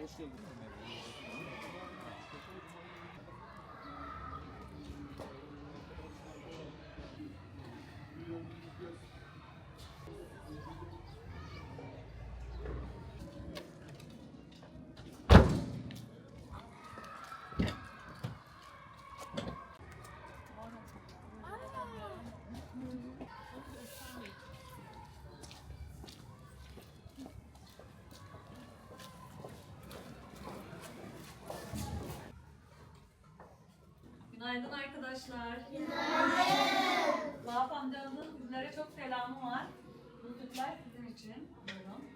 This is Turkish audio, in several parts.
Selim abi hoş geldin. Günaydın arkadaşlar. Günaydın. Vahap amcanızın sizlere çok selamı var. Bu sütler sizin için. Buyurun.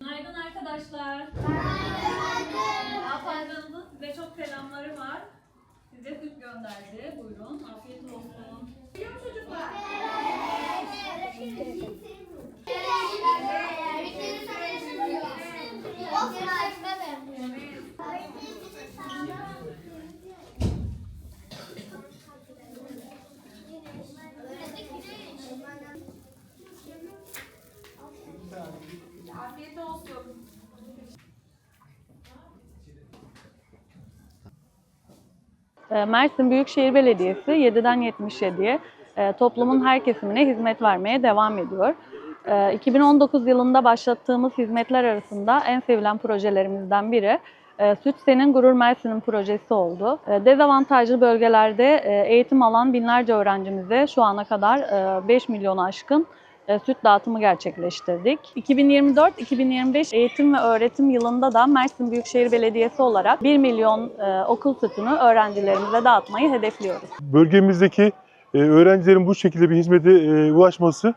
Günaydın arkadaşlar. Amcanızın size çok selamları var. Size süt gönderdi. Buyurun. Afiyet olsun. Afiyet olsun. E, Mersin Büyükşehir Belediyesi 7'den 77'ye e, toplumun her kesimine hizmet vermeye devam ediyor. E, 2019 yılında başlattığımız hizmetler arasında en sevilen projelerimizden biri e, Süt Senin Gurur Mersin'in projesi oldu. E, Dezavantajlı bölgelerde eğitim alan binlerce öğrencimize şu ana kadar e, 5 milyonu aşkın süt dağıtımı gerçekleştirdik. 2024-2025 eğitim ve öğretim yılında da Mersin Büyükşehir Belediyesi olarak 1 milyon e, okul sütünü öğrencilerimize dağıtmayı hedefliyoruz. bölgemizdeki e, öğrencilerin bu şekilde bir hizmete e, ulaşması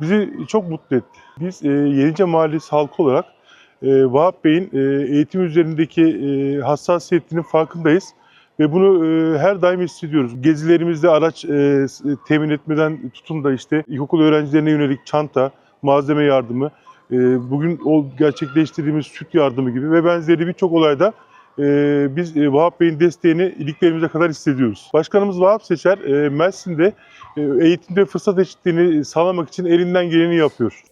bizi çok mutlu etti. Biz e, Yenice Mahallesi halkı olarak e, Vahap Bey'in e, eğitim üzerindeki e, hassasiyetinin farkındayız ve bunu e, her daim hissediyoruz. Gezilerimizde araç e, s- temin etmeden tutun da işte ilkokul öğrencilerine yönelik çanta, malzeme yardımı, e, bugün o gerçekleştirdiğimiz süt yardımı gibi ve benzeri birçok olayda e, biz e, Vahap Bey'in desteğini iliklerimize kadar hissediyoruz. Başkanımız Vahap Seçer, e, Mersin'de e, eğitimde fırsat eşitliğini sağlamak için elinden geleni yapıyor.